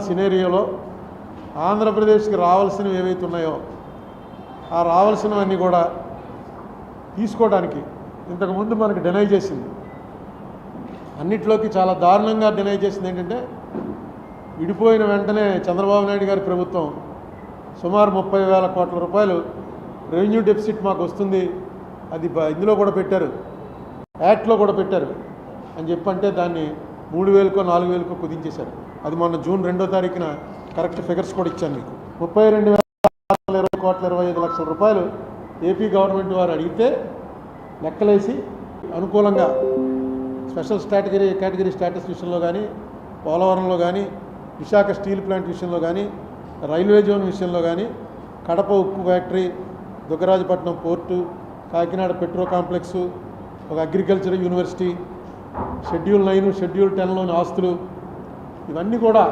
సినేరియోలో ఆంధ్రప్రదేశ్కి రావాల్సినవి ఏవైతే ఉన్నాయో ఆ రావాల్సినవన్నీ కూడా తీసుకోవడానికి ఇంతకుముందు మనకు డినై చేసింది. అన్నిట్లోకి చాలా దారుణంగా డినై చేసింది ఏంటంటే విడిపోయిన వెంటనే చంద్రబాబు నాయుడు గారి ప్రభుత్వం సుమారు ముప్పై వేల కోట్ల రూపాయలు రెవెన్యూ డెఫిసిట్ మాకు వస్తుంది అది ఇందులో కూడా పెట్టారు. యాక్ట్లో కూడా పెట్టారు. అని చెప్పంటే దాన్ని మూడు వేలకో నాలుగు వేలకో కుదించేశారు. అది మొన్న జూన్ రెండో తారీఖున కరెక్ట్ ఫిగర్స్ కూడా ఇచ్చాను మీకు. ముప్పై రెండు వేల ఇరవై కోట్ల ఇరవై ఐదు లక్షల రూపాయలు ఏపీ గవర్నమెంట్ వారు అడిగితే లెక్కలేసి అనుకూలంగా స్పెషల్ స్టాటగిరీ కేటగిరీ స్టేటస్ విషయంలో కానీ పోలవరంలో కానీ విశాఖ స్టీల్ ప్లాంట్ విషయంలో కానీ రైల్వే జోన్ విషయంలో కానీ కడప ఉక్కు factory Dugarajapatnam port Kakinada petro complex ఒక agriculture university schedule nine schedule టెన్లోని ఆస్తులు ఇవన్నీ కూడా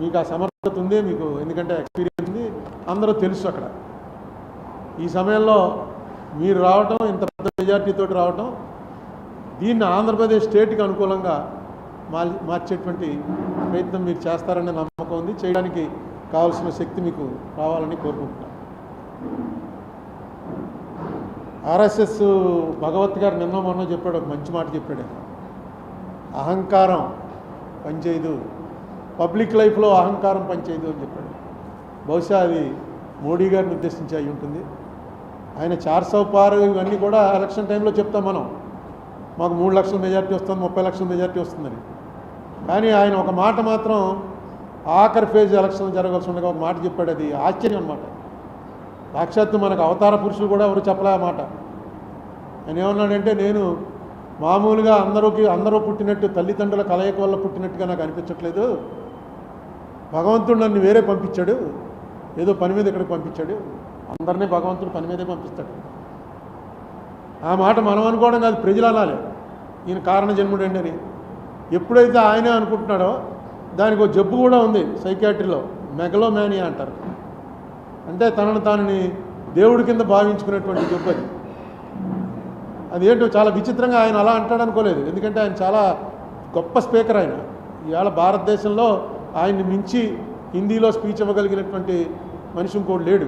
మీకు ఆ సమర్థత ఉంది మీకు ఎందుకంటే ఎక్స్పీరియన్స్ ఉంది అందరూ తెలుసు అక్కడ. ఈ సమయంలో మీరు రావటం ఇంత పెద్ద మెజార్టీతో రావటం దీన్ని ఆంధ్రప్రదేశ్ స్టేట్కి అనుకూలంగా మార్చేటువంటి ప్రయత్నం మీరు చేస్తారనే నమ్మకం ఉంది. చేయడానికి కావాల్సిన శక్తి మీకు రావాలని కోరుకుంటున్నాను. ఆర్ఎస్ఎస్ భగవత్ గారు నిన్న మొన్న చెప్పాడు ఒక మంచి మాట చెప్పాడు. అహంకారం పనిచేయదు. పబ్లిక్ లైఫ్లో అహంకారం పనిచేయదు అని చెప్పాడు. బహుశా అది మోడీ గారిని ఉద్దేశించి అయి ఉంటుంది. ఆయన చార్ సౌ పార్ ఇవన్నీ కూడా ఎలక్షన్ టైంలో చెప్తాం మనం. మాకు మూడు లక్షల మెజార్టీ వస్తుంది ముప్పై లక్షల మెజార్టీ వస్తుందని. కానీ ఆయన ఒక మాట మాత్రం ఆఖరి ఫేజ్ ఎలక్షన్ జరగాల్సి ఉండగా ఒక మాట చెప్పాడు. అది ఆశ్చర్యం అనమాట సాక్షాత్తు మనకు అవతార పురుషులు కూడా ఎవరు చెప్పలే మాట. ఆయన ఏమన్నాడంటే నేను మామూలుగా అందరూకి అందరూ పుట్టినట్టు తల్లిదండ్రుల కలయిక వల్ల పుట్టినట్టుగా నాకు అనిపించట్లేదు. భగవంతుడు నన్ను వేరే పంపించాడు. ఏదో పని మీద ఇక్కడికి పంపించాడు. అందరినీ భగవంతుడు పని మీదే పంపిస్తాడు. ఆ మాట మనం అనుకోవడం కాదు ప్రజలు అనాలి. ఈయన కారణ జన్ముడండి అని. ఎప్పుడైతే ఆయనే అనుకుంటున్నాడో దానికి ఒక జబ్బు కూడా ఉంది సైకాట్రీలో. మెగలోమానియా అంటారు. అంటే తనను తానని దేవుడి కింద భావించుకునేటువంటి జబ్బు అది ఏంటో చాలా విచిత్రంగా ఆయన అలా అంటాడు అనుకోలేదు. ఎందుకంటే ఆయన చాలా గొప్ప స్పీకర్ ఆయన. ఇవాళ భారతదేశంలో ఆయన్ని మించి హిందీలో స్పీచ్ ఇవ్వగలిగినటువంటి మనిషి ఇంకోటి లేడు.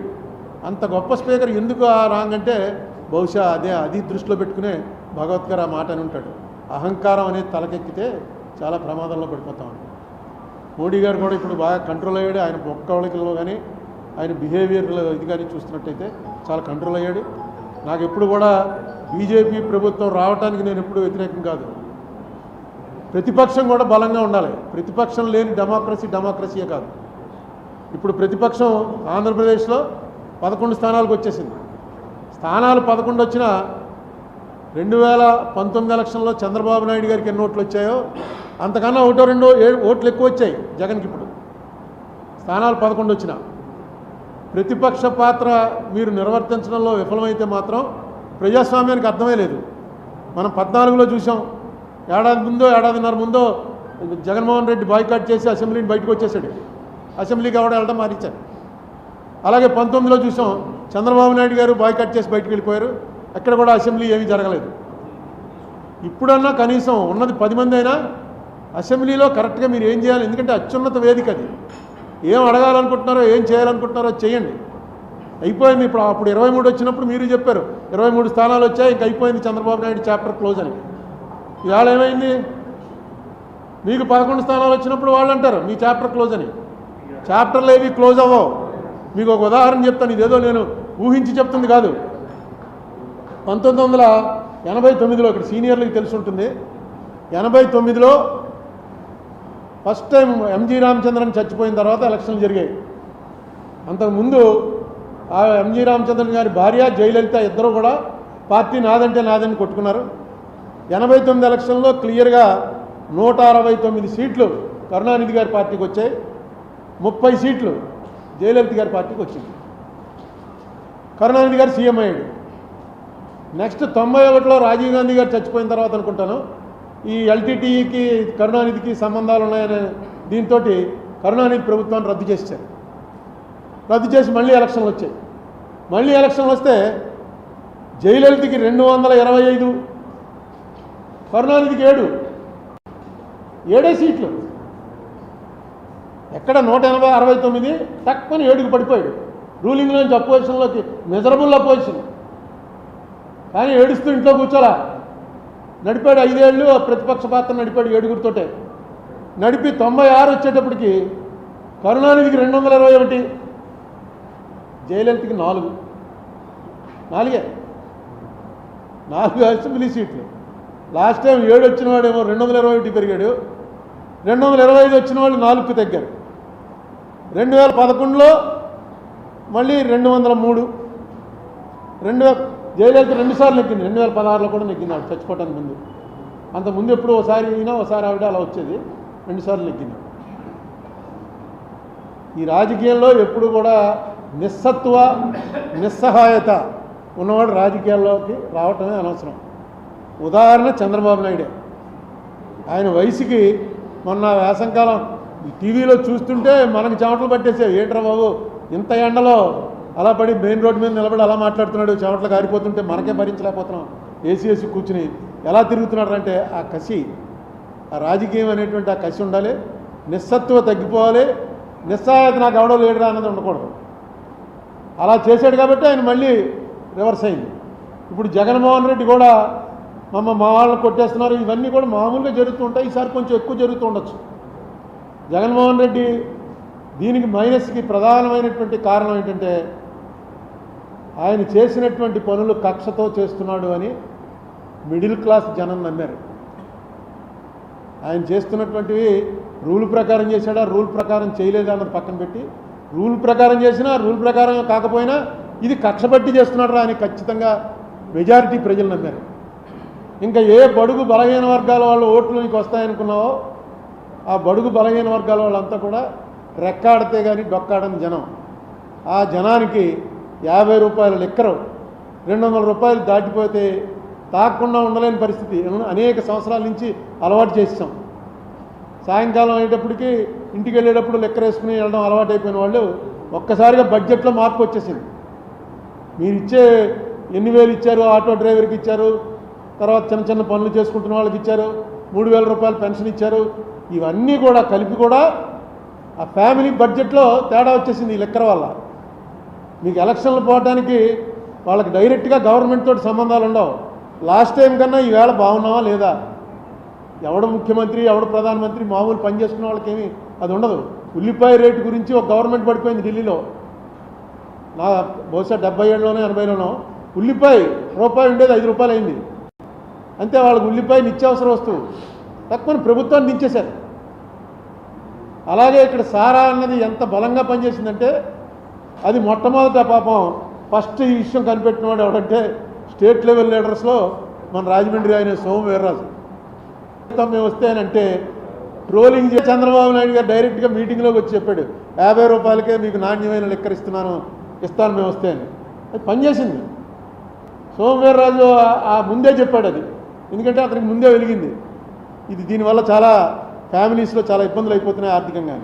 అంత గొప్ప స్పీకర్ ఎందుకు ఆ రాంగ్ అంటే బహుశా అదే అది దృష్టిలో పెట్టుకునే భగవద్గారు ఆ మాట అని ఉంటాడు. అహంకారం అనేది తలకెక్కితే చాలా ప్రమాదంలో పడిపోతాం. మోడీ గారు కూడా ఇప్పుడు బాగా కంట్రోల్ అయ్యాడు. ఆయన ఒక్కవళికల్లో కానీ ఆయన బిహేవియర్లో ఇది కానీ చూస్తున్నట్టయితే చాలా కంట్రోల్ అయ్యాడు. నాకు ఎప్పుడు కూడా బీజేపీ ప్రభుత్వం రావడానికి నేను ఎప్పుడు వ్యతిరేకం కాదు. ప్రతిపక్షం కూడా బలంగా ఉండాలి. ప్రతిపక్షం లేని డెమోక్రసీ డెమోక్రసీయే కాదు. ఇప్పుడు ప్రతిపక్షం ఆంధ్రప్రదేశ్లో పదకొండు స్థానాలకు వచ్చేసింది. స్థానాలు పదకొండు వచ్చినా రెండు వేల పంతొమ్మిది ఎలక్షన్లో చంద్రబాబు నాయుడు గారికి ఎన్ని ఓట్లు వచ్చాయో అంతకన్నా ఒకటో రెండో ఏ- ఓట్లు ఎక్కువ వచ్చాయి జగన్కి ఇప్పుడు. స్థానాలు పదకొండు వచ్చినా. ప్రతిపక్ష పాత్ర మీరు నిర్వర్తించడంలో విఫలమైతే మాత్రం ప్రజాస్వామ్యానికి అర్థమే లేదు. మనం పద్నాలుగులో చూసాం ఏడాది ముందో ఏడాదిన్నర ముందో జగన్మోహన్ రెడ్డి బాయ్కాట్ చేసి అసెంబ్లీని బయటకు వచ్చేసాడు అసెంబ్లీకి ఎవడ వెళ్ళడం మారించారు అలాగే పంతొమ్మిదిలో చూసాం చంద్రబాబు నాయుడు గారు బాయ్కాట్ చేసి బయటకు వెళ్ళిపోయారు. ఎక్కడ కూడా అసెంబ్లీ ఏమీ జరగలేదు. ఇప్పుడన్నా కనీసం ఉన్నది పది మంది అయినా అసెంబ్లీలో కరెక్ట్గా మీరు ఏం చేయాలి? ఎందుకంటే అత్యున్నత వేదిక అది. ఏం అడగాలనుకుంటున్నారో ఏం చేయాలనుకుంటున్నారో చేయండి అయిపోయింది ఇప్పుడు అప్పుడు ఇరవై మూడు వచ్చినప్పుడు మీరు చెప్పారు ఇరవై మూడు స్థానాలు వచ్చాయి ఇంక అయిపోయింది చంద్రబాబు నాయుడు చాప్టర్ క్లోజ్ అని. ఇవాళ ఏమైంది? మీకు పదకొండు స్థానాలు వచ్చినప్పుడు వాళ్ళు అంటారు మీ చాప్టర్ క్లోజ్ అని. చాప్టర్లు ఏవి క్లోజ్ అవ్వవు. మీకు ఒక ఉదాహరణ చెప్తాను ఇదేదో నేను ఊహించి చెప్తుంది కాదు. పంతొమ్మిది వందల ఎనభై తొమ్మిదిలో ఇక్కడ సీనియర్లకు తెలుసుంటుంది ఎనభై తొమ్మిదిలో ఫస్ట్ టైం ఎంజీ రామచంద్రన్ చచ్చిపోయిన తర్వాత ఎలక్షన్లు జరిగాయి. అంతకుముందు ఆ ఎంజీ రామచంద్రన్ గారి భార్య జయలలిత ఇద్దరు కూడా పార్టీ నాదంటే నాదని కొట్టుకున్నారు. ఎనభై తొమ్మిది ఎలక్షన్లో క్లియర్గా నూట అరవై తొమ్మిది సీట్లు కరుణానిధి గారి పార్టీకి వచ్చాయి. ముప్పై సీట్లు జయలలిత గారి పార్టీకి వచ్చింది. కరుణానిధి గారు సీఎం అయ్యాడు. నెక్స్ట్ తొంభై ఒకటిలో రాజీవ్ గాంధీ గారు చచ్చిపోయిన తర్వాత అనుకుంటాను. ఈ ఎల్టీటీఈకి కరుణానిధికి సంబంధాలు ఉన్నాయనే దీంతో కరుణానిధి ప్రభుత్వాన్ని రద్దు చేశారు రద్దు చేసి మళ్ళీ ఎలక్షన్లు వచ్చాయి. మళ్ళీ ఎలక్షన్లు వస్తే జయలలితకి రెండు వందల ఇరవై ఐదు కరుణానిధికి ఏడు ఏడే సీట్లు. ఎక్కడ నూట ఎనభై అరవై తొమ్మిది తక్కువని ఏడుకు పడిపోయాడు. రూలింగ్లోంచి అపోజిషన్లోకి మెజరబుల్ అపోజిషన్. కానీ ఏడుస్తూ ఇంట్లో కూర్చోలా? నడిపాడు ఐదేళ్ళు ఆ ప్రతిపక్ష పాత్ర నడిపాడు ఏడుగురితోటే నడిపి తొంభై ఆరు వచ్చేటప్పటికి కరుణానిధికి రెండు వందల ఇరవై ఒకటి జయలలితకి నాలుగు. నాలుగే. నాలుగు అసెంబ్లీ సీట్లు. లాస్ట్ టైం ఏడు వచ్చిన వాడేమో రెండు వందల ఇరవై ఒకటి పెరిగాడు. రెండు వందల ఇరవై ఐదు వచ్చిన వాళ్ళు నాలుగుకు తగ్గారు. రెండు వేల పదకొండులో మళ్ళీ రెండు వందల మూడు. రెండు వేల జయలలిత రెండుసార్లు నెక్కింది. రెండు వేల పదహారులో కూడా నెగ్గింది ఆవిడ చచ్చిపోవటానికి ముందు. అంత ముందు ఎప్పుడు ఒకసారి అయినా ఒకసారి ఆవిడ అలా వచ్చేది. రెండుసార్లు నెగ్గింది ఈ రాజకీయంలో ఎప్పుడు కూడా నిస్సత్వ నిస్సహాయత ఉన్నవాడు రాజకీయాల్లోకి రావటమే అనవసరం. ఉదాహరణ చంద్రబాబు నాయుడే. ఆయన వయసుకి మొన్న వేసంకాలం ఈ టీవీలో చూస్తుంటే మనకి చెమటలు పట్టేసాయి ఏంట్రా బాబు ఇంత ఎండలో అలా పడి మెయిన్ రోడ్ మీద నిలబడి అలా మాట్లాడుతున్నాడు చెమట్లు కారిపోతుంటే మనకే భరించలేకపోతున్నాం. ఏసీ ఏసీ కూర్చుని ఎలా తిరుగుతున్నాడు అంటే ఆ కసి ఆ రాజకీయం అనేటువంటి ఆ కసి ఉండాలి నిస్సత్వ తగ్గిపోవాలి నిస్సాయత నాకు ఎవడో లేడురా అన్నది ఉండకూడదు. అలా చేశాడు కాబట్టి ఆయన మళ్ళీ రివర్స్ అయింది. ఇప్పుడు జగన్మోహన్ రెడ్డి కూడా మమ్మ మా వాళ్ళని కొట్టేస్తున్నారు ఇవన్నీ కూడా మామూలుగా జరుగుతూ ఉంటాయి ఈసారి కొంచెం ఎక్కువ జరుగుతూ ఉండొచ్చు. జగన్మోహన్ రెడ్డి దీనికి మైనస్కి ప్రధానమైనటువంటి కారణం ఏంటంటే ఆయన చేసినటువంటి పనులు కక్షతో చేస్తున్నాడు అని మిడిల్ క్లాస్ జనం నమ్మారు. ఆయన చేస్తున్నటువంటివి రూల్ ప్రకారం చేశాడా రూల్ ప్రకారం చేయలేదా అన్నది పక్కన పెట్టి రూల్ ప్రకారం చేసినా రూల్ ప్రకారం కాకపోయినా ఇది కక్షబట్టి చేస్తున్నాడు అని ఖచ్చితంగా మెజారిటీ ప్రజలు నమ్మారు. ఇంకా ఏ బడుగు బలహీన వర్గాల వాళ్ళు ఓట్లు నీకు వస్తాయనుకున్నావో ఆ బడుగు బలహీన వర్గాల వాళ్ళంతా కూడా రెక్కాడితే కానీ డొక్కాడని జనం. ఆ జనానికి యాభై రూపాయల లిక్కరు రెండు వందల రూపాయలు దాటిపోతే తాకుండా ఉండలేని పరిస్థితి. అనేక సంవత్సరాల నుంచి అలవాటు చేసాం సాయంకాలం అయ్యేటప్పటికి ఇంటికి వెళ్ళేటప్పుడు లెక్కర వేసుకుని వెళ్ళడం అలవాటు అయిపోయిన వాళ్ళు ఒక్కసారిగా బడ్జెట్లో మార్పు వచ్చేసింది. మీరు ఇచ్చే ఎన్ని వేలు ఇచ్చారు ఆటో డ్రైవర్కి ఇచ్చారు తర్వాత చిన్న చిన్న పనులు చేసుకుంటున్న వాళ్ళకి ఇచ్చారు మూడు వేల రూపాయలు పెన్షన్ ఇచ్చారు ఇవన్నీ కూడా కలిపి కూడా ఆ ఫ్యామిలీ బడ్జెట్లో తేడా వచ్చేసింది ఈ లెక్కర వల్ల. మీకు ఎలక్షన్లు పోవడానికి వాళ్ళకి డైరెక్ట్గా గవర్నమెంట్ తోటి సంబంధాలు ఉండవు. లాస్ట్ టైం కన్నా ఈవేళ బాగున్నావా లేదా? ఎవడు ముఖ్యమంత్రి ఎవడు ప్రధానమంత్రి మామూలు పని చేసుకున్న వాళ్ళకేమి అది ఉండదు. ఉల్లిపాయ రేటు గురించి ఒక గవర్నమెంట్ పడిపోయింది ఢిల్లీలో. నా బహుశా డెబ్బై ఏళ్ళలోనో ఎనభైలోనో ఉల్లిపాయ రూపాయి ఉండేది ఐదు రూపాయలు అయింది. అంతే వాళ్ళకి ఉల్లిపాయ నిత్యావసర వస్తువు. తక్కువని ప్రభుత్వాన్ని దించేశారు. అలాగే ఇక్కడ సారా అన్నది ఎంత బలంగా పనిచేసిందంటే అది మొట్టమొదట పాపం ఫస్ట్ ఈ విషయం కనిపెట్టినవాడు ఎవడంటే స్టేట్ లెవెల్ లీడర్స్లో మన రాజమండ్రి ఆయన సోమ వీర్రాజు. మొత్తం మేము వస్తేనంటే ట్రోలింగ్ చేసి చంద్రబాబు నాయుడు గారు డైరెక్ట్గా మీటింగ్లోకి వచ్చి చెప్పాడు యాభై రూపాయలకే మీకు నాణ్యమైన లెక్కర్ ఇస్తున్నాను ఇస్తాను మేము వస్తే అని. అది పనిచేసింది సోమవీర్రాజు ఆ- ఆ ముందే చెప్పాడు అది. ఎందుకంటే అతనికి ముందే వెలిగింది. ఇది దీనివల్ల చాలా ఫ్యామిలీస్లో చాలా ఇబ్బందులు అయిపోతున్నాయి ఆర్థికంగా